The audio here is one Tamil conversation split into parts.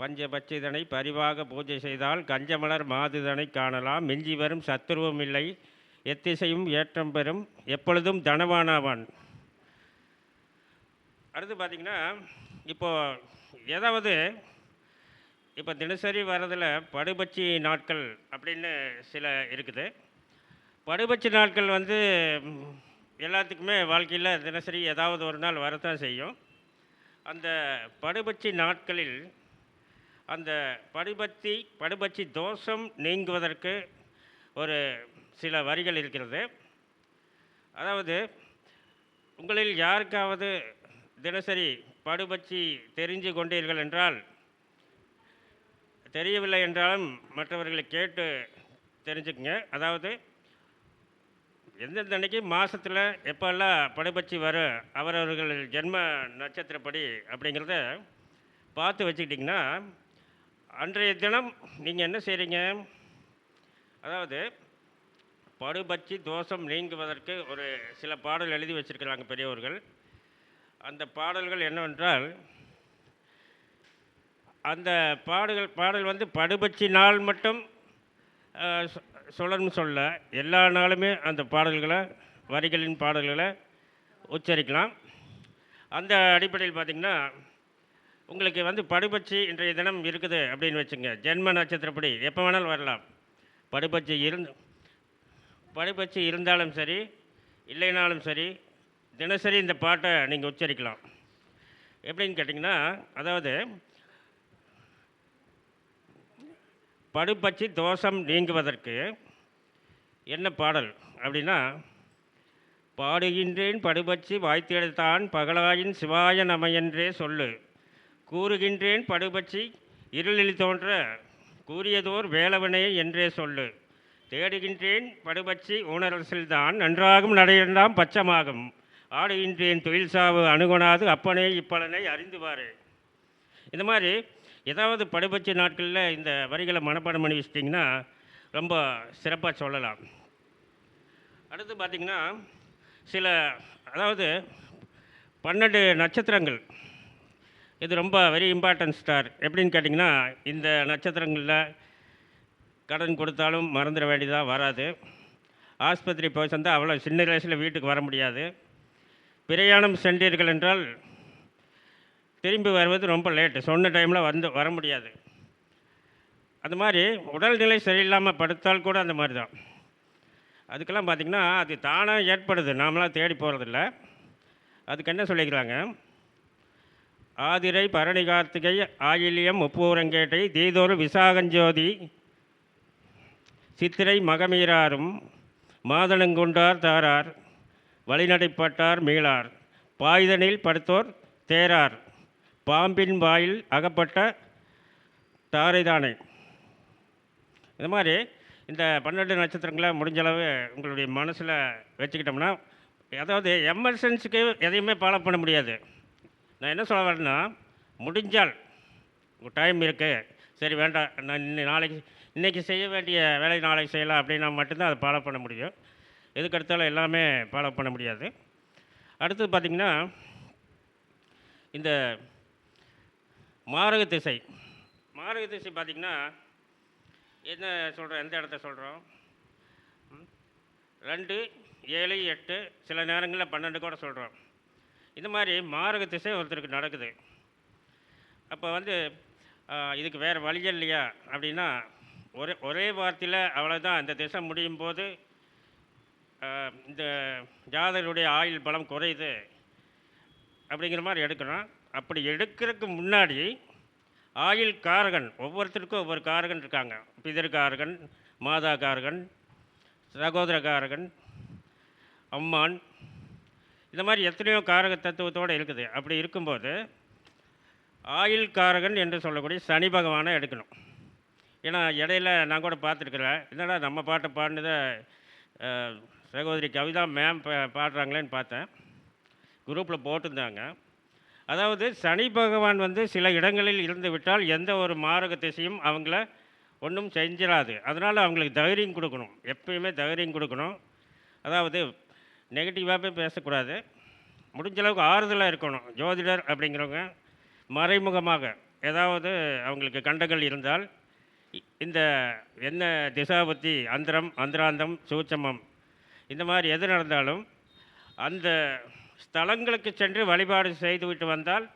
பஞ்சபட்சிதனை பரிவாக பூஜை செய்தால் கஞ்சமலர் மாதுதனை காணலாம். மிஞ்சி வரும் சத்துருவம் இல்லை. எத்திசையும் ஏற்றம் பெறும். எப்பொழுதும் தனவானாவான். அடுத்து பார்த்திங்கன்னா இப்போது ஏதாவது இப்போ தினசரி வரதில் படுபட்சி நாட்கள் அப்படின்னு சில இருக்குது. படுபட்சி நாட்கள் வந்து எல்லாத்துக்குமே வாழ்க்கையில் தினசரி ஏதாவது ஒரு நாள் வரத்தான் செய்யும். அந்த படுபட்சி நாட்களில் அந்த படிபத்தி படுபட்சி தோஷம் நீங்குவதற்கு ஒரு சில வரிகள் இருக்கிறது. அதாவது உங்களில் யாருக்காவது தினசரி படுபட்சி தெரிஞ்சு கொண்டீர்கள் என்றால் தெரியவில்லை என்றாலும் மற்றவர்களை கேட்டு தெரிஞ்சுக்குங்க. அதாவது எந்தெந்த அன்னைக்கு மாதத்தில் எப்போல்லாம் படுபட்சி வரும் அவரவர்கள் ஜென்ம நட்சத்திரப்படி அப்படிங்கிறத பார்த்து வச்சுக்கிட்டிங்கன்னா அன்றைய தினம் நீங்கள் என்ன செய்கிறீங்க அதாவது படுபட்சி தோஷம் நீங்குவதற்கு ஒரு சில பாடல் எழுதி வச்சிருக்கிறாங்க பெரியவர்கள் அந்த பாடல்கள் என்னவென்றால் அந்த பாடல்கள் பாடல் வந்து படுபட்சி நாள் மட்டும் சொல்லணும்னு சொல்ல. எல்லா நாளுமே அந்த பாடல்களை வரிகளின் பாடல்களை உச்சரிக்கலாம். அந்த அடிப்படையில் பார்த்திங்கன்னா உங்களுக்கு வந்து படுபட்சி இன்றைய தினம் இருக்குது அப்படின்னு வச்சுங்க. ஜென்ம நட்சத்திரப்படி எப்போ வேணாலும் வரலாம். படுபட்சி இருந்து படுபட்சி இருந்தாலும் சரி இல்லைனாலும் சரி தினசரி இந்த பாட்டை நீங்கள் உச்சரிக்கலாம். எப்படின்னு கேட்டிங்கன்னா அதாவது படுபட்சி தோஷம் நீங்குவதற்கு என்ன பாடல் அப்படின்னா பாடுகின்றேன் படுபட்சி வாய்த்தெடுத்தான் பகலாயின் சிவாய நமையென்றே சொல்லு. கூறுகின்றேன் படுபட்சி இருளில் தோன்ற கூறியதோர் வேலவனே என்றே சொல்லு. தேடுகின்றேன் படுபட்சி ஊனரசில்தான் நன்றாகும் நடையெல்லாம் பச்சமாகும் ஆடுகின்றேன் தொழில் சாவு அணுகுணாது அப்பனே இப்பலனை அறிந்துவாரு. இந்த மாதிரி ஏதாவது படுபட்சி நாட்களில் இந்த வரிகளை மனப்பாடம் பண்ணி வச்சிட்டிங்கன்னா ரொம்ப சிறப்பாக சொல்லலாம். அடுத்து பார்த்திங்கன்னா சில அதாவது பன்னெண்டு நட்சத்திரங்கள். இது ரொம்ப வெரி இம்பார்ட்டன்ட் ஸ்டார் எப்படின்னு கேட்டிங்கன்னா இந்த நட்சத்திரங்களில் கடன் கொடுத்தாலும் மறந்துட வேண்டியதாக வராது. ஆஸ்பத்திரி போய் சந்தால் அவ்வளோ சின்ன வயசில் வீட்டுக்கு வர முடியாது. பிரயாணம் சென்றீர்கள் என்றால் திரும்பி வருவது ரொம்ப லேட்டு சொன்ன டைமில் வந்து வர முடியாது. அது மாதிரி உடல்நிலை சரியில்லாமல் படுத்தால் கூட அந்த மாதிரி தான். அதுக்கெல்லாம் பார்த்திங்கன்னா அது தானாக ஏற்படுது. நாமளாம் தேடி போகிறதில்ல அதுக்கு என்ன சொல்லிக்கிறாங்க ஆதிரை பரணி கார்த்திகை ஆயில்யம் முப்பூரங்கேட்டை தீதொரு விசாகஞ்சோதி சித்திரை மகமீராரும் மாதனங்குண்டார் தாரார் வழிநடைப்பட்டார் மீளார் பாய்தனில் படுத்தோர் தேரார் பாம்பின் வாயில் அகப்பட்ட தாரைதானே. இந்த மாதிரி இந்த பன்னெண்டு நட்சத்திரங்களை முடிஞ்சளவு உங்களுடைய மனசில் வச்சுக்கிட்டோம்னா அதாவது எமர்ஜென்சிக்கு எதையுமே ஃபாலோ பண்ண முடியாது. நான் என்ன சொல்ல வரேன்னா முடிஞ்சால் டைம் இருக்குது சரி வேண்டாம். நான் இன்னி நாளைக்கு இன்றைக்கி செய்ய வேண்டிய வேலை நாளைக்கு செய்யலாம் அப்படின்னா மட்டும்தான் அதை ஃபாலோ பண்ண முடியும். எதுக்கடுத்தாலும் எல்லாமே ஃபாலோ பண்ண முடியாது. அடுத்தது பார்த்திங்கன்னா இந்த மாரக திசை. மாரக திசை பார்த்திங்கன்னா என்ன சொல்கிறோம் எந்த இடத்த சொல்கிறோம் ரெண்டு ஏழு எட்டு சில நேரங்களில் பன்னெண்டு கூட சொல்கிறோம் இந்த மாதிரி மாரக திசை ஒருத்தருக்கு நடக்குது. அப்போ வந்து இதுக்கு வேறு வழி இல்லையா? அப்படின்னா ஒரே ஒரே வார்த்தையில் அவ்வளோதான் இந்த திசை முடியும் போது இந்த ஜாதகருடைய ஆயுள் பலம் குறையுது அப்படிங்கிற மாதிரி எடுக்கணும். அப்படி எடுக்கிறதுக்கு முன்னாடி ஆயுள் காரகன் ஒவ்வொருத்தருக்கும் ஒவ்வொரு காரகன் இருக்காங்க. பிதர்காரகன் மாதா காரகன் சகோதர காரகன் அம்மான் இந்த மாதிரி எத்தனையோ காரக தத்துவத்தோடு இருக்குது. அப்படி இருக்கும்போது ஆயில் காரகன் என்று சொல்லக்கூடிய சனி பகவானை எடுக்கணும். ஏன்னா இடையில நான் கூட பார்த்துருக்குறேன். என்னடா நம்ம பாட்டை பாடினதை சகோதரி கவிதா மேம் பா பாடுறாங்களேன்னு பார்த்தேன். குரூப்பில் போட்டிருந்தாங்க. அதாவது சனி பகவான் வந்து சில இடங்களில் இருந்து விட்டால் எந்த ஒரு மாரக திசையும் அவங்கள ஒன்றும் செஞ்சிடாது அதனால் அவங்களுக்கு தைரியம் கொடுக்கணும். எப்பயுமே தைரியம் கொடுக்கணும். அதாவது நெகட்டிவாகவே பேசக்கூடாது. முடிஞ்சளவுக்கு ஆறுதலாக இருக்கணும். ஜோதிடர் அப்படிங்கிறவங்க மறைமுகமாக ஏதாவது அவங்களுக்கு கண்டங்கள் இருந்தால் இந்த என்ன திசாபத்தி அந்தரம் அந்தராந்தம் சூட்சமம் இந்த மாதிரி எது நடந்தாலும் அந்த ஸ்தலங்களுக்கு சென்று வழிபாடு செய்துவிட்டு வந்தால்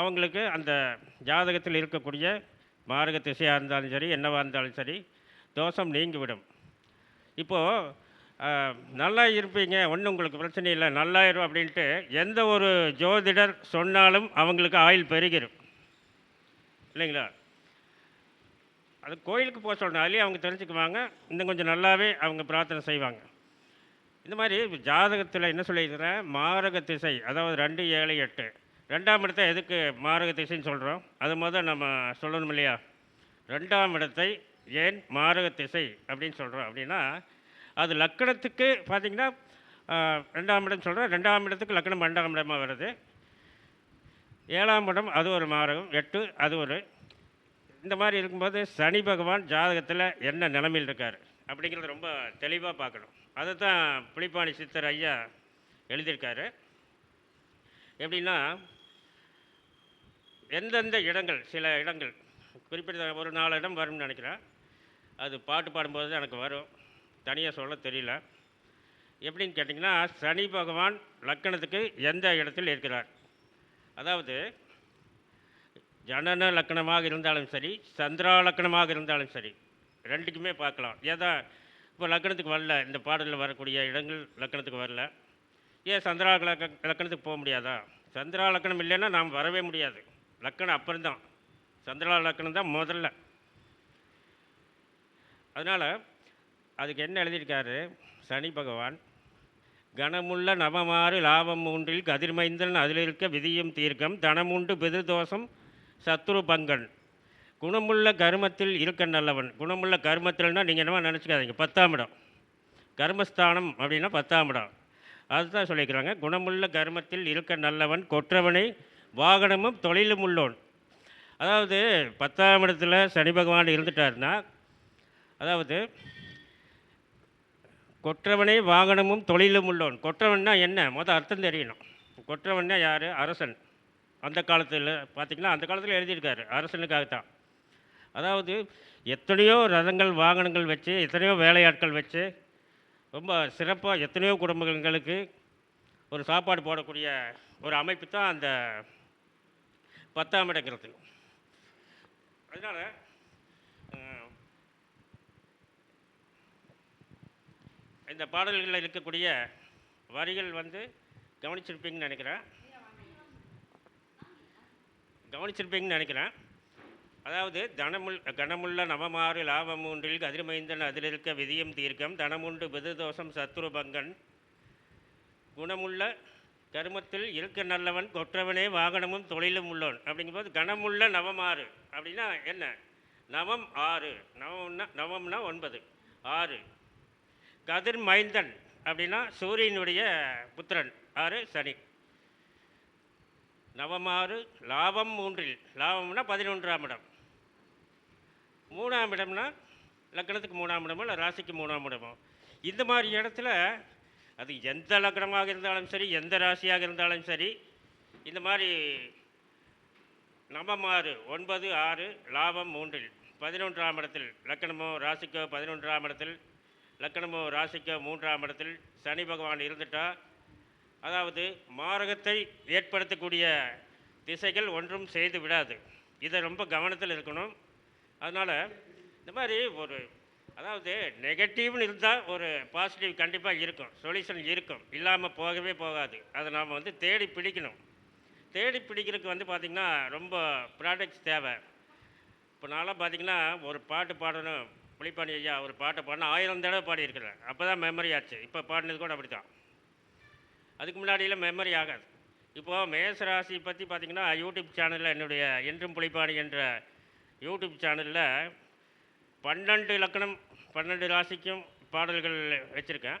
அவங்களுக்கு அந்த ஜாதகத்தில் இருக்கக்கூடிய மாரக திசையாக இருந்தாலும் சரி என்னவாக இருந்தாலும் சரி தோஷம் நீங்கிவிடும். இப்போது நல்லா இருப்பீங்க ஒன்றும் உங்களுக்கு பிரச்சனை இல்லை நல்லாயிரும் அப்படின்ட்டு எந்த ஒரு ஜோதிடர் சொன்னாலும் அவங்களுக்கு ஆயுள் பெருகிடும் இல்லைங்களா? அது கோயிலுக்கு போக சொன்னாலே அவங்க தெரிஞ்சுக்குவாங்க இன்னும் கொஞ்சம் நல்லாவே அவங்க பிரார்த்தனை செய்வாங்க. இந்த மாதிரி ஜாதகத்தில் என்ன சொல்லியிருக்கிறேன் மாரக திசை அதாவது ரெண்டு ஏழு எட்டு. ரெண்டாம் இடத்தை எதுக்கு மாரக திசைன்னு சொல்கிறோம் அது முதல் நம்ம சொல்லணும் இல்லையா? ரெண்டாம் இடத்தை ஏன் மாரக திசை அப்படின்னு சொல்கிறோம் அப்படின்னா அது லக்கணத்துக்கு பார்த்தீங்கன்னா ரெண்டாம் இடம் சொல்கிறேன் ரெண்டாம் இடத்துக்கு லக்கணம் ரெண்டாம் இடமாக வருது. ஏழாம் இடம் அது ஒரு மாரகம். எட்டு அது ஒரு. இந்த மாதிரி இருக்கும்போது சனி பகவான் ஜாதகத்தில் என்ன நிலைமையில் இருக்கார் அப்படிங்கிறத ரொம்ப தெளிவாக பார்க்கணும். அதை தான் புலிப்பாணி சித்தர் ஐயா எழுதியிருக்காரு. எப்படின்னா எந்தெந்த இடங்கள் சில இடங்கள் குறிப்பிட்ட ஒரு நாலு இடம் வரும்னு நினைக்கிறேன். அது பாட்டு பாடும்போது தான் எனக்கு வரும். தனியாக சொல்ல தெரியல. எப்படின்னு கேட்டிங்கன்னா சனி பகவான் லக்கணத்துக்கு எந்த இடத்தில் இருக்கிறார்? அதாவது ஜனன லக்கணமாக இருந்தாலும் சரி சந்திரா லக்கணமாக இருந்தாலும் சரி ரெண்டுக்குமே பார்க்கலாம். ஏதா இப்போ லக்கணத்துக்கு வரல இந்த பாடலில் வரக்கூடிய இடங்கள் லக்கணத்துக்கு வரல. ஏன் சந்திரா லக்க லக்கணத்துக்கு போக முடியாதா? சந்திரா லக்கணம் இல்லைன்னா நாம் வரவே முடியாது. லக்கணம் அப்புறம்தான். சந்திரா லக்கணம் தான் முதல்ல. அதனால் அதுக்கு என்ன எழுதியிருக்காரு? சனி பகவான் கணமுள்ள நவமாறு லாபம் மூன்றில் கதிர்மைந்தன் அதில் இருக்க விதியும் தீர்க்கம் தனமுண்டு பிதுதோஷம் சத்ரு பங்கன். குணமுள்ள கருமத்தில் இருக்க நல்லவன். குணமுள்ள கருமத்தில்னா நீங்கள் என்னமா நினச்சிக்காதீங்க. பத்தாம் இடம். கர்மஸ்தானம் அப்படின்னா பத்தாம் இடம். அதுதான் சொல்லிக்கிறாங்க குணமுள்ள கர்மத்தில் இருக்க நல்லவன் கொற்றவனை வாகனமும் தொழிலும் உள்ளோன். அதாவது பத்தாம் இடத்துல சனி பகவான் இருந்துட்டாருன்னா அதாவது கொற்றவனே வாகனமும் தொழிலும் உள்ளோன். கொற்றவன்னா என்ன? மொதல் அர்த்தம் தெரியணும். கொற்றவன்னா யார்? அரசன். அந்த காலத்தில் பார்த்திங்கன்னா அந்த காலத்தில் எழுதியிருக்காரு. அரசனுக்காகத்தான். அதாவது எத்தனையோ ரதங்கள் வாகனங்கள் வச்சு எத்தனையோ வேலையாட்கள் வச்சு ரொம்ப சிறப்பாக எத்தனையோ குடும்பங்களுக்கு ஒரு சாப்பாடு போடக்கூடிய ஒரு அமைப்பு தான் அந்த பத்தாம் இடங்கிறது. அதனால் இந்த பாடல்களில் இருக்கக்கூடிய வரிகள் வந்து கவனிச்சிருப்பீங்கன்னு நினைக்கிறேன். கவனிச்சிருப்பீங்கன்னு நினைக்கிறேன். அதாவது தனமுள் கனமுள்ள நவமாறு லாபம் மூன்றில் கதிர்மைந்தன் அதில் இருக்க விதியம் தீர்க்கம். தனமுண்டு பிதுதோஷம் சத்ரு பங்கன் குணமுள்ள கருமத்தில் இருக்க நல்லவன் கொற்றவனே வாகனமும் தொழிலும் உள்ளோன் அப்படிங்கும்போது கனமுள்ள நவமாறு அப்படின்னா என்ன? நவம் ஆறு. நவம்னா நவம்னா ஒன்பது. ஆறு. கதிர் மைந்தன் அப்படின்னா சூரியனுடைய புத்திரன். ஆறு சனி. நவமாறு லாபம் மூன்றில். லாபம்னா பதினொன்றாம் இடம். மூணாம் இடம்னா லக்கணத்துக்கு மூணாம் இடமோ இல்லை ராசிக்கு மூணாம் இடமோ. இந்த மாதிரி இடத்துல அது எந்த லக்கணமாக இருந்தாலும் சரி எந்த ராசியாக இருந்தாலும் சரி இந்த மாதிரி நவமாறு ஒன்பது ஆறு லாபம் மூன்றில். பதினொன்றாம் இடத்தில் லக்கணமோ ராசிக்கோ பதினொன்றாம் இடத்தில் லக்கணமோ ராசிக்கோ மூன்றாம் இடத்தில் சனி பகவான் இருந்துட்டால் அதாவது மாரகத்தை ஏற்படுத்தக்கூடிய திசைகள் ஒன்றும் செய்து விடாது. இதை ரொம்ப கவனத்தில் இருக்கணும். அதனால் இந்த மாதிரி ஒரு அதாவது நெகட்டிவ்னு இருந்தால் ஒரு பாசிட்டிவ் கண்டிப்பாக இருக்கும். சொல்யூஷன் இருக்கும். இல்லாமல் போகவே போகாது. அதை நாம் வந்து தேடி பிடிக்கணும். தேடி பிடிக்கிறதுக்கு வந்து பார்த்திங்கன்னா ரொம்ப ப்ராடக்ட்ஸ் தேவை. இப்போ நான்லாம் பார்த்திங்கன்னா ஒரு பாட்டு பாடணும். புலிப்பாணி ஐயா ஒரு பாட்டை பாடினா ஆயிரம் தடவை பாடியிருக்கிறேன் அப்போ தான் மெமரி ஆச்சு. இப்போ பாடினது கூட அப்படி தான் அதுக்கு முன்னாடியெல்லாம் மெமரி ஆகாது. இப்போது மேசராசி பற்றி பார்த்திங்கன்னா யூடியூப் சேனலில் என்னுடைய என்றும் புலிப்பாணி என்ற யூடியூப் சேனலில் பன்னெண்டு இலக்கணம் பன்னெண்டு ராசிக்கும் பாடல்கள் வச்சுருக்கேன்.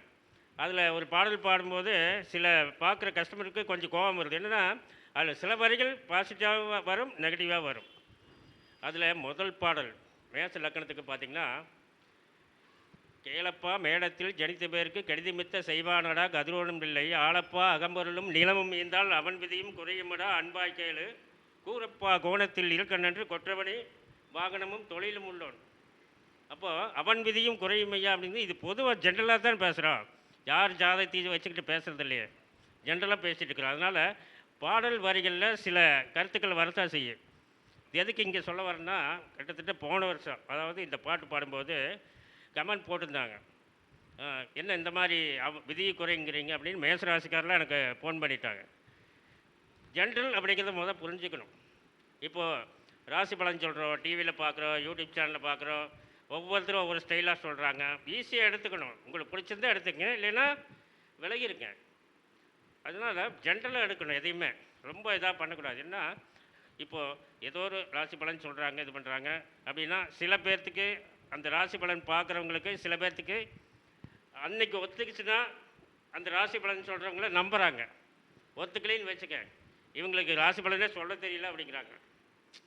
அதில் ஒரு பாடல் பாடும்போது சில பார்க்குற கஸ்டமருக்கு கொஞ்சம் கோபம் வருது. என்னென்னா அதில் சில வரிகள் பாசிட்டிவாக வரும் நெகட்டிவாக வரும். அதில் முதல் பாடல் மேச லக்கணத்துக்கு பார்த்தீங்கன்னா கேளப்பா மேடத்தில் ஜனித்த பேருக்கு கடிதமித்த செய்வானடா கதிரோனும் இல்லை. ஆளப்பா அகம்பொருளும் நிலமும் ஈந்தால் அவன் விதியும் குறையுமடா அன்பாய் கேளு. கூரப்பா கோணத்தில் இருக்கண்ணன்று கொற்றவனே வாகனமும் தொழிலும் உள்ளோன். அப்போது அவன் விதியும் குறையுமையா அப்படின்னு இது பொதுவாக ஜென்ரலாக தான் பேசுகிறான் யார் ஜாதகத்தை வச்சுக்கிட்டு பேசுகிறது இல்லையே. ஜென்ரலாக பேசிகிட்டு இருக்கிறோம் அதனால் பாடல் வரிகளில் சில கருத்துக்கள் வரத்தான் செய்யும். எதுக்கு இங்கே சொல்ல வரேன்னா கிட்டத்தட்ட போன வருஷம் அதாவது இந்த பாட்டு பாடும்போது கமெண்ட் போட்டிருந்தாங்க. என்ன இந்த மாதிரி அவ விதியை குறைங்கிறீங்க அப்படின்னு மேசராசிக்காரெலாம் எனக்கு ஃபோன் பண்ணிட்டாங்க. ஜென்ரல் அப்படிங்கிறத முதல் புரிஞ்சுக்கணும். இப்போது ராசி பலன் சொல்கிறோம் டிவியில் பார்க்குறோம் யூடியூப் சேனலில் பார்க்குறோம் ஒவ்வொருத்தரும் ஒவ்வொரு ஸ்டைலாக சொல்கிறாங்க ஈஸியாக எடுத்துக்கணும். உங்களுக்கு பிடிச்சிருந்தா எடுத்துக்கங்க இல்லைன்னா விலகிருங்க. அதனால் ஜென்ரலாக எடுக்கணும் எதையுமே. ரொம்ப இதாக பண்ணக்கூடாது. என்ன இப்போது ஏதோ ஒரு ராசி பலன் சொல்கிறாங்க இது பண்ணுறாங்க அப்படின்னா சில பேர்த்துக்கு அந்த ராசி பலன் பார்க்குறவங்களுக்கு சில பேர்த்துக்கு அன்னைக்கு ஒத்துக்குச்சுன்னா அந்த ராசி பலன் சொல்கிறவங்கள நம்புகிறாங்க ஒத்துக்கலைன்னு வச்சுக்க இவங்களுக்கு ராசி பலனே சொல்ல தெரியல அப்படிங்கிறாங்க.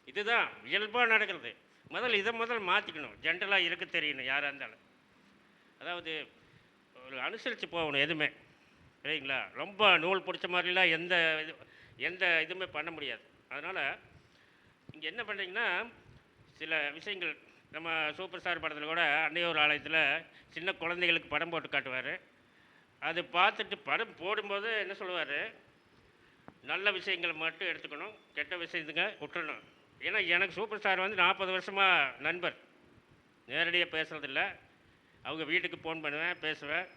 இதுதான் இயல்பாக நடக்கிறது. முதல் இதை முதல் மாற்றிக்கணும் ஜென்ரலாக இருக்க தெரியணும் யாராக இருந்தாலும். அதாவது ஒரு அனுசரித்து போகணும் எதுவுமே. சரிங்களா? ரொம்ப நூல் பிடிச்ச மாதிரிலாம் எந்த இது எந்த இதுவுமே பண்ண முடியாது. அதனால் இங்கே என்ன பண்ணுறீங்கன்னா சில விஷயங்கள் நம்ம சூப்பர் ஸ்டார் படத்தில் கூட அன்னையோர் ஆலயத்தில் சின்ன குழந்தைகளுக்கு படம் போட்டு காட்டுவார். அது பார்த்துட்டு படம் போடும்போது என்ன சொல்லுவார்? நல்ல விஷயங்களை மட்டும் எடுத்துக்கணும் கெட்ட விஷயத்துங்க விட்டுறணும். ஏன்னா எனக்கு சூப்பர் ஸ்டார் வந்து நாற்பது வருஷமாக நண்பர். நேரடியாக பேசுகிறதில்ல அவங்க வீட்டுக்கு ஃபோன் பண்ணுவேன் பேசுவேன்.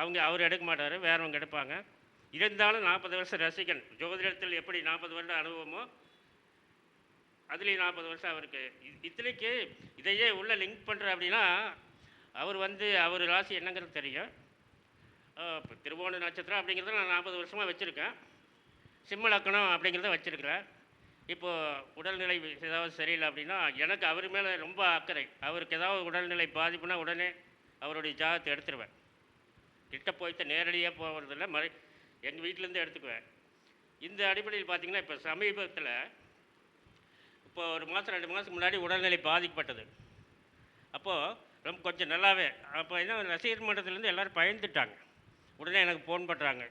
அவங்க அவர் எடுக்க மாட்டார் வேறவங்க எடுப்பாங்க. இருந்தாலும் நாற்பது வருஷம் ரசிகன் ஜோதிடத்தில் எப்படி நாற்பது வருட அனுபவமோ அதுலேயும் நாற்பது வருஷம் அவருக்கு. இத்தனைக்கு இதையே உள்ளே லிங்க் பண்ணுற அப்படின்னா அவர் வந்து அவர் ராசி என்னங்கிறது தெரியும். இப்போ திருவோண நட்சத்திரம் அப்படிங்கிறத நான் நாற்பது வருஷமாக வச்சுருக்கேன். சிம்ம லக்கணம் அப்படிங்கிறத வச்சுருக்கிறேன். இப்போது உடல்நிலை ஏதாவது சரியில்லை அப்படின்னா எனக்கு அவர் மேலே ரொம்ப அக்கறை. அவருக்கு ஏதாவது உடல்நிலை பாதிப்புனா உடனே அவருடைய ஜாதகத்தை எடுத்துருவேன். கிட்ட போய்ட்டு நேரடியாக போகிறதில்ல மறை எங்கள் வீட்டிலேருந்து எடுத்துக்குவேன். இந்த அடிப்படையில் பார்த்தீங்கன்னா இப்போ சமீபத்தில் இப்போ ஒரு மாதம் ரெண்டு மாதத்துக்கு முன்னாடி உடல்நிலை பாதிக்கப்பட்டது. அப்போது ரொம்ப கொஞ்சம் நல்லாவே அப்போ என்ன ரசிகர் மன்றத்துலேருந்து எல்லோரும் பயந்துட்டாங்க. உடனே எனக்கு ஃபோன் பண்ணுறாங்க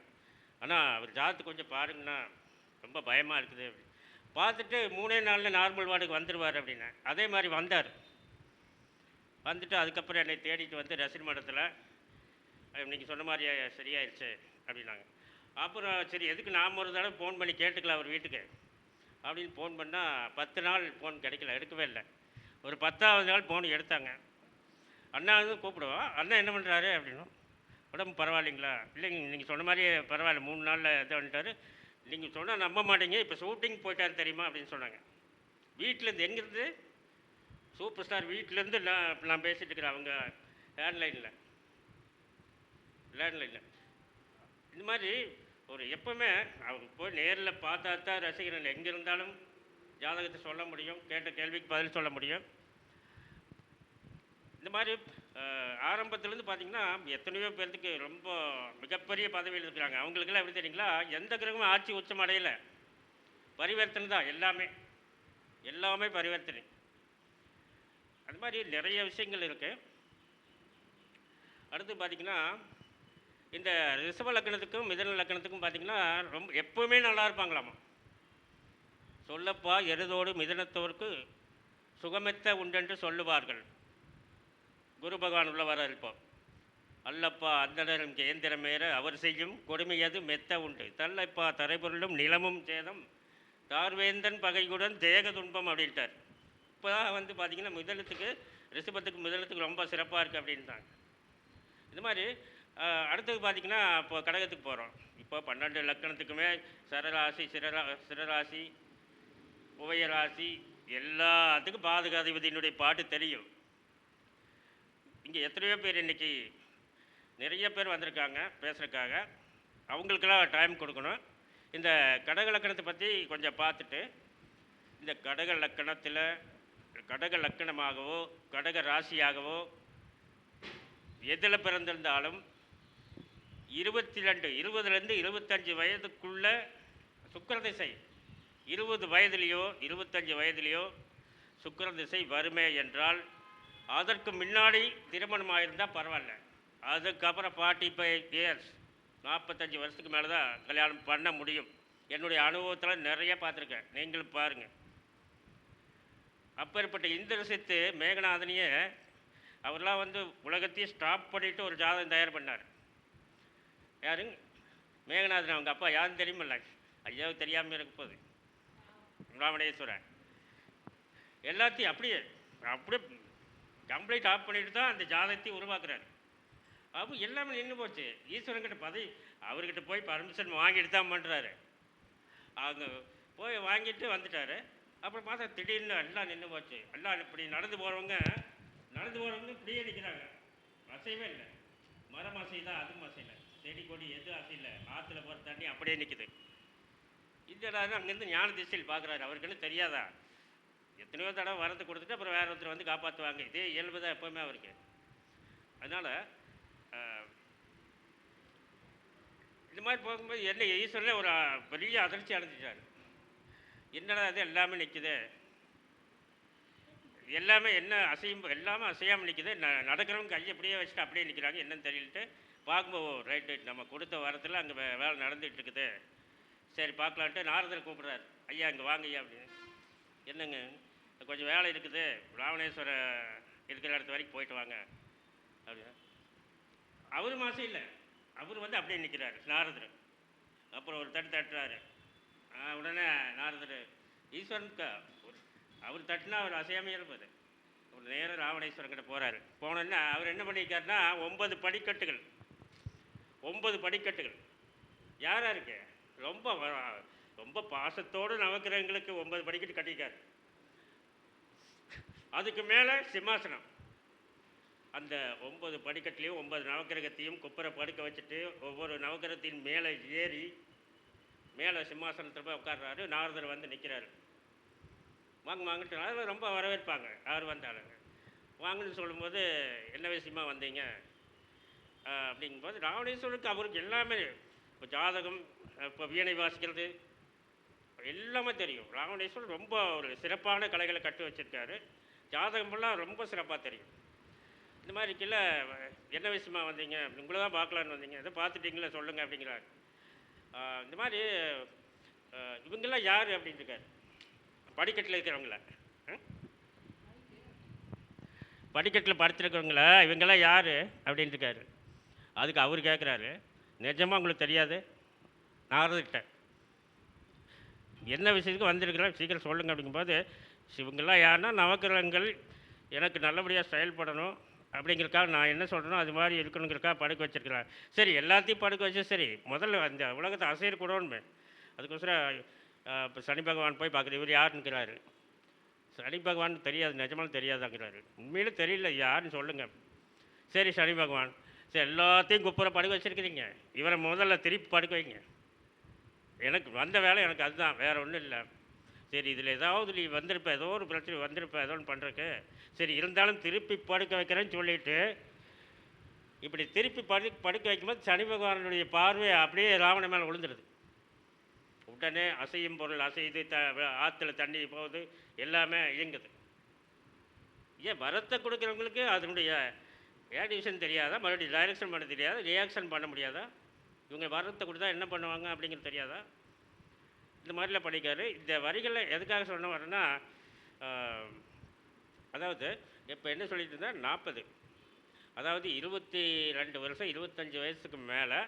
ஆனால் அவர் ஜாத்து கொஞ்சம் பாருங்கண்ணா. ரொம்ப பயமாக இருக்குது. அப்படி பார்த்துட்டு மூணே நாளில் நார்மல் வார்டுக்கு வந்துடுவார் அப்படின்னா. அதே மாதிரி வந்தார். வந்துட்டு அதுக்கப்புறம் என்னை தேடிட்டு வந்து ரசிகர் மன்றத்தில் நீங்கள் சொன்ன மாதிரி சரியாயிருச்சு அப்படின்னாங்க. அப்புறம் சரி எதுக்கு நாம் ஒரு தடவை ஃபோன் பண்ணி கேட்டுக்கலாம் அவர் வீட்டுக்கு? அப்படின்னு ஃபோன் பண்ணால் பத்து நாள் ஃபோன் கிடைக்கல எடுக்கவே இல்லை. ஒரு பத்தாவது நாள் ஃபோன் எடுத்தாங்க. அண்ணா வந்து கூப்பிடுவோம் அண்ணா என்ன பண்ணுறாரு அப்படின்னும் உடம்பு பரவாயில்லைங்களா? இல்லைங்க நீங்கள் சொன்ன மாதிரியே பரவாயில்ல மூணு நாளில் இது நீங்கள் சொன்னால் நம்ப மாட்டீங்க இப்போ ஷூட்டிங் போயிட்டாரு தெரியுமா? அப்படின்னு சொன்னாங்க. வீட்டிலேருந்து எங்கேருந்து? சூப்பர் ஸ்டார் வீட்டிலேருந்து நான் இப்போ நான் பேசிகிட்டு இருக்கிறேன் அவங்க லேண்ட்லைனில் லேண்ட்லைனில் இந்த மாதிரி ஒரு எப்பவுமே அவங்க போய் நேரில் பார்த்தா தான் ரசிகர்கள் எங்கே இருந்தாலும் ஜாதகத்தை சொல்ல முடியும் கேட்ட கேள்விக்கு பதில் சொல்ல முடியும். இந்த மாதிரி ஆரம்பத்துலேருந்து பார்த்தீங்கன்னா எத்தனையோ பேர்த்துக்கு ரொம்ப மிகப்பெரிய பதவியில் இருக்கிறாங்க. அவங்களுக்கெல்லாம் எப்படி தெரியுங்களா? எந்த கிரகமும் ஆட்சி உச்சம் அடையலை. பரிவர்த்தனை தான் எல்லாமே. எல்லாமே பரிவர்த்தனை. அது மாதிரி நிறைய விஷயங்கள் இருக்குது அடுத்து பார்த்திங்கன்னா இந்த ரிஷப லக்கணத்துக்கும் மிதன லக்னத்துக்கும் பார்த்தீங்கன்னா ரொம்ப எப்பவுமே நல்லா இருப்பாங்களாமா? சொல்லப்பா எருதோடு மிதனத்தோருக்கு சுகமெத்த உண்டென்று சொல்லுவார்கள். குரு பகவான் உள்ள வர அல்லப்பா அந்தனரும் கேந்திரமேற அவர் செய்யும் கொடுமையது மெத்த உண்டு. தல்லைப்பா தரைபொருளும் நிலமும் சேதம். தார்வேந்தன் பகையுடன் தேக துன்பம் அப்படின்ட்டார். இப்போ வந்து பார்த்தீங்கன்னா முதலத்துக்கு ரிஷபத்துக்கு முதலத்துக்கு ரொம்ப சிறப்பாக இருக்குது அப்படின்ட்டாங்க இது மாதிரி அடுத்தது பார்த்தீங்கன்னா இப்போ கடகத்துக்கு போகிறோம் இப்போ பன்னெண்டு லக்கணத்துக்குமே சரராசி சிரரா சிரராசி உபயராசி எல்லாத்துக்கும் பாதுகாதிபதியினுடைய பாட்டு தெரியும். இங்கே எத்தனையோ பேர் இன்றைக்கி நிறைய பேர் வந்திருக்காங்க பேசுகிறதுக்காக அவங்களுக்கெல்லாம் டைம் கொடுக்கணும். இந்த கடக லக்கணத்தை பற்றி கொஞ்சம் பார்த்துட்டு இந்த கடக லக்கணத்தில் கடக லக்கணமாகவோ கடக ராசியாகவோ எதில் பிறந்திருந்தாலும் இருபத்தி ரெண்டு இருபதுலேருந்து இருபத்தஞ்சி வயதுக்குள்ள சுக்கரதிசை இருபது வயதுலேயோ இருபத்தஞ்சி வயதுலேயோ சுக்கரதிசை வருமே என்றால் அதற்கு முன்னாடி திருமணம் ஆயிருந்தால் பரவாயில்ல. அதுக்கப்புறம் ஃபார்ட்டி ஃபைவ் இயர்ஸ் நாற்பத்தஞ்சு வருஷத்துக்கு மேலே தான் கல்யாணம் பண்ண முடியும். என்னுடைய அனுபவத்தில் நிறைய பார்த்துருக்கேன். நீங்களும் பாருங்கள் அப்பேற்பட்ட இந்திரசித்து மேகநாதனையே அவர்லாம் வந்து உலகத்தையே ஸ்டாப் பண்ணிட்டு ஒரு ஜாதகம் தயார் பண்ணார். யாருங்க? மேகநாதன் அவங்க அப்பா யாரும் தெரியுமில்ல? ஐயாவுக்கு தெரியாமல் இருக்க போகுது. ராமடேஸ்வரன். எல்லாத்தையும் அப்படியே அப்படியே கம்ப்ளீட் ஆஃப் பண்ணிட்டு தான் அந்த ஜாதகத்தையும் உருவாக்குறாரு. அப்போ எல்லாமே நின்று போச்சு. ஈஸ்வரன்கிட்ட பதவி அவர்கிட்ட போய் பர்மிஷன் வாங்கிட்டு தான் பண்ணுறாரு அவங்க போய் வாங்கிட்டு வந்துட்டாரு. அப்புறம் பார்த்தா திடீர்னு எல்லாம் நின்று போச்சு. எல்லாம் இப்படி நடந்து போகிறவங்க நடந்து போகிறவங்க இப்படியே நிற்கிறாங்க அசைவே இல்லை. மரம் அசையுதா அதுவும் அசையல. செடி கொடி எதுவும் இல்லை. ஆற்றுல போகிற தண்ணி அப்படியே நிற்குது இந்த அங்கேருந்து ஞான திசையில் பார்க்குறாரு. அவருக்குன்னு தெரியாதா? எத்தனையோ தடவை வரத்து கொடுத்துட்டு அப்புறம் வேற ஒருத்தர் வந்து காப்பாற்றுவாங்க இதே இயல்பு தான் எப்போவுமே அவருக்கு. அதனால் இது மாதிரி போகும்போது என்ன ஈஸ்வரனே ஒரு பெரிய அதிர்ச்சி அடைஞ்சிட்டார். என்னடா இது? எல்லாமே நிற்குது எல்லாமே என்ன அசையும் எல்லாமே அசையாமல் நிற்குது ந நடக்கிறவங்க கையை அப்படியே வச்சுட்டு அப்படியே நிற்கிறாங்க என்னன்னு தெரியலட்டு பார்க்கும்போது ரைட் ரைட் நம்ம கொடுத்த வாரத்தில் அங்கே வே வேலை நடந்துகிட்டு இருக்குது சரி பார்க்கலான்ட்டு நாரதர் கூப்பிட்றாரு. ஐயா இங்கே வாங்க ஐயா அப்படின்னு. என்னங்க கொஞ்சம் வேலை இருக்குது. ராவணேஸ்வர இருக்கிற இடத்து வரைக்கும் போயிட்டு வாங்க அப்படின்னா. அவர் மாதம் இல்லை. அவர் வந்து அப்படியே நிற்கிறாரு நாரதர். அப்புறம் ஒரு தட்டு தட்டுறாரு. ஆ, உடனே நாரதர் ஈஸ்வரனுக்கு அவர் தட்டுனா அவர் அசையாமையே இருப்பது அவர் நேராக ராவணேஸ்வரன் கிட்ட போகிறாரு போனோன்னா அவர் என்ன பண்ணியிருக்காருன்னா ஒன்பது படிக்கட்டுகள் ஒன்பது படிக்கட்டுகள். யாராக இருக்கு? ரொம்ப ரொம்ப பாசத்தோடு நவக்கிரகங்களுக்கு ஒன்பது படிக்கட்டு கட்டிக்காரு அதுக்கு மேலே சிம்மாசனம். அந்த ஒன்பது படிக்கட்டுலேயும் ஒன்பது நவக்கிரகத்தையும் குப்பரை படுக்க வச்சுட்டு ஒவ்வொரு நவக்கிரகத்தின் மேலே ஏறி மேலே சிம்மாசனத்தில் போய் உட்கார்றாரு. நாரதர் வந்து நிற்கிறாரு வாங்க வாங்கிட்டு அதில் ரொம்ப வரவேற்பாங்க. அவர் வந்தாலுங்க வாங்கன்னு சொல்லும்போது என்ன விஷயமா வந்தீங்க? அப்படிங்கும்போது ராவணேஸ்வருக்கு அவருக்கு எல்லாமே இப்போ ஜாதகம் இப்போ வீணை வாசிக்கிறது எல்லாமே தெரியும். ராவணேஸ்வரர் ரொம்ப ஒரு சிறப்பான கலைகளை கட்டு வச்சிருக்காரு. ஜாதகமெல்லாம் ரொம்ப சிறப்பாக தெரியும். இந்த மாதிரி கீழே என்ன விஷயமா வந்தீங்க? உங்களை தான் பார்க்கலான்னு வந்தீங்க. எதை பார்த்துட்டீங்களா? சொல்லுங்கள் அப்படிங்கிறாரு. இந்த மாதிரி இவங்கெல்லாம் யார் அப்படின்னு இருக்காரு? படிக்கட்டில் இருக்கிறவங்கள? படிக்கட்டில் படுத்திருக்கிறவங்கள? இவங்கெல்லாம் யார்? அப்படின்னு அதுக்கு அவர் கேட்குறாரு நிஜமாக உங்களுக்கு தெரியாது? நாரதர்கிட்ட என்ன விஷயத்துக்கு வந்திருக்கிறோம் சீக்கிரம் சொல்லுங்க அப்படிங்கும்போது இவங்கெல்லாம் யாருன்னா நவக்கிரகங்கள் எனக்கு நல்லபடியாக செயல்படணும். அப்படிங்கிறக்காக நான் என்ன சொல்கிறேனோ அது மாதிரி இருக்கணுங்கிறக்காக படுக்க வச்சுருக்கிறேன் சரி எல்லாத்தையும் படுக்க வச்சு சரி முதல்ல அந்த உலகத்தை அசையக்கூடணுமே அதுக்கோசரம் இப்போ சனி பகவான் போய் பார்க்குறது இவர் யாருன்னுக்கிறாரு சனி பகவான் தெரியாது நிஜமாலும் தெரியாதாங்கிறாரு. உண்மையிலும் தெரியல யாருன்னு சொல்லுங்கள் சரி சனி பகவான். சரி எல்லாத்தையும் குப்புற படுக்க வச்சுருக்கிறீங்க. இவரை முதல்ல திருப்பி படுக்க வைங்க. எனக்கு வந்த வேலை எனக்கு அதுதான் வேற ஒன்றும் இல்லை. சரி இதில் ஏதாவது நீ வந்திருப்ப ஏதோ ஒரு பிரச்சனை வந்திருப்ப ஏதோ ஒன்று பண்ணுறக்கு சரி இருந்தாலும் திருப்பி படுக்க வைக்கிறேன்னு சொல்லிட்டு இப்படி திருப்பி படு படுக்க வைக்கும்போது சனி பகவானுடைய பார்வை அப்படியே ராவண மேலே விழுந்துடுது உடனே அசையும் பொருள் அசையுது த ஆற்றுல தண்ணி போகுது எல்லாமே இயங்குது. ஏன் வரத்தை கொடுக்குறவங்களுக்கு அதனுடைய ஏடிவிஷன் தெரியாதா? மறுபடியும் டைரக்ஷன் பண்ண தெரியாதா? ரியாக்ஷன் பண்ண முடியாதா? இவங்க வரத்தை கொடுத்தா என்ன பண்ணுவாங்க அப்படிங்கிறது தெரியாதா? இந்த மாதிரிலாம் படிக்காரு இந்த வரிகளில் எதுக்காக சொன்ன வரேன்னா அதாவது இப்போ என்ன சொல்லிட்டு இருந்தால் நாற்பது அதாவது இருபத்தி ரெண்டு வருஷம் இருபத்தஞ்சி வயசுக்கு மேலே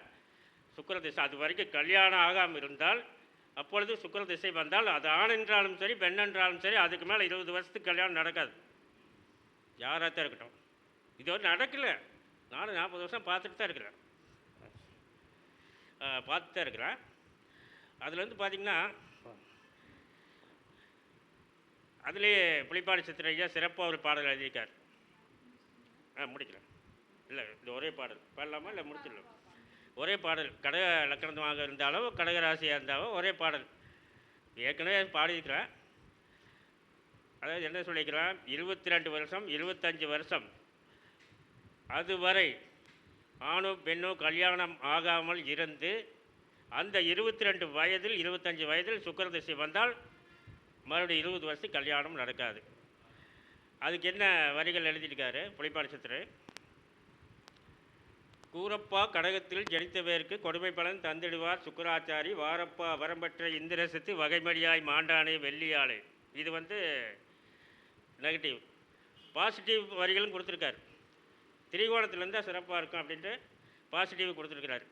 சுக்கிர திசை அது வரைக்கும் கல்யாணம் ஆகாமல் இருந்தால் அப்பொழுது சுக்கர திசை வந்தால் அது ஆண் என்றாலும் சரி பெண் என்றாலும் சரி அதுக்கு மேலே இருபது வருஷத்துக்கு கல்யாணம் நடக்காது. யாராக இருக்கட்டும். இது வந்து நடக்கல. நானும் நாற்பது வருஷம் பார்த்துட்டு தான் இருக்கிறேன். பார்த்து பார்த்துட்டு தான் இருக்கிறேன். அதில் வந்து பார்த்திங்கன்னா அதுலேயே புலிப்பாடி சித்திரையா சிறப்பாக ஒரு பாடல் எழுதியிருக்கார். ஆ முடிக்கிறேன் இல்லை இது ஒரே பாடல். பாடலாமா இல்லை முடிச்சிடலாம்? ஒரே பாடல். கடக லக்கணமாக இருந்தாலும் கடகராசியாக இருந்தாலும் ஒரே பாடல். ஏற்கனவே பாடியிருக்கிறேன். அதாவது என்ன சொல்லிக்கிறேன் இருபத்தி ரெண்டு வருஷம் இருபத்தஞ்சி வருஷம். அதுவரை ஆணோ பெண்ணோ கல்யாணம் ஆகாமல் இருந்து அந்த இருபத்தி ரெண்டு வயதில் இருபத்தஞ்சி வயதில் சுக்கரதிசை வந்தால் மறுபடியும் இருபது வருஷம் கல்யாணம் நடக்காது. அதுக்கு என்ன வரிகள் எழுதியிருக்காரு புலிப்பாடி கூரப்பா கடகத்தில் ஜனித்தவேற்கு கொடுமை பலன் தந்திடுவார் சுக்கராச்சாரி வாரப்பா வரம்பற்ற இந்திரசத்து வகைமடியாய் மாண்டானே வெள்ளியாளே. இது வந்து நெகட்டிவ். பாசிட்டிவ் வரிகளும் கொடுத்துருக்காரு. திரிகோணத்தில் இருந்தால் சிறப்பாக இருக்கும் அப்படின்ட்டு பாசிட்டிவ் கொடுத்துருக்கிறார்.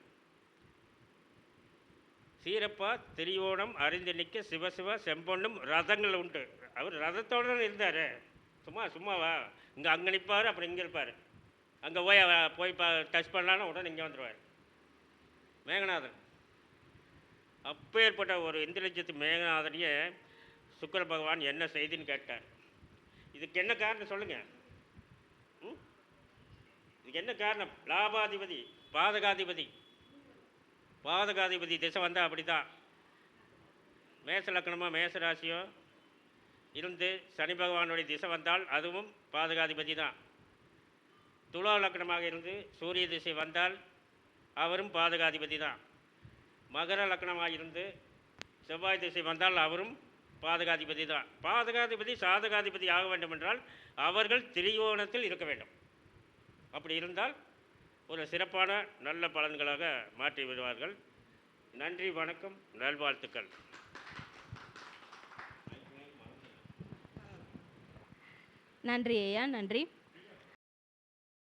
சீரப்பா திரியோணம் அறிந்து நிற்க சிவசிவ செம்பொண்ணும் ரதங்கள் உண்டு. அவர் ரதத்தோடு தான் இருந்தார். சும்மா சும்மாவா இங்கே அங்கே நிற்பார் அப்புறம் இங்கே இருப்பார். அங்கே போய் போய் பா டச் பண்ணலான்னு உடனே இங்கே வந்துடுவார் மேகநாதன். அப்பேற்பட்ட ஒரு இந்திரஜித்து மேகநாதனையே சுக்கர பகவான் என்ன செய்தின்னு கேட்டார். இதுக்கு என்ன காரணம் சொல்லுங்கள் இதுக்கு என்ன காரணம்? லாபாதிபதி பாதகாதிபதி. பாதகாதிபதி திசை வந்தால் அப்படி தான் மேச லக்கணமோ மேச ராசியோ இருந்து சனி பகவானுடைய திசை வந்தால் அதுவும் பாதகாதிபதி தான். துலா லக்கணமாக இருந்து சூரிய திசை வந்தால் அவரும் பாதகாதிபதி தான். மகர லக்கணமாக இருந்து செவ்வாய் திசை வந்தால் அவரும் பாதகாதிபதி தான். பாதகாதிபதி சாதகாதிபதி ஆக வேண்டும் என்றால் அவர்கள் திரிகோணத்தில் இருக்க வேண்டும். அப்படி இருந்தால் ஒரு சிறப்பான நல்ல பலன்களாக மாற்றி விடுவார்கள். நன்றி வணக்கம் நல்வாழ்த்துக்கள். நன்றி ஐயா நன்றி.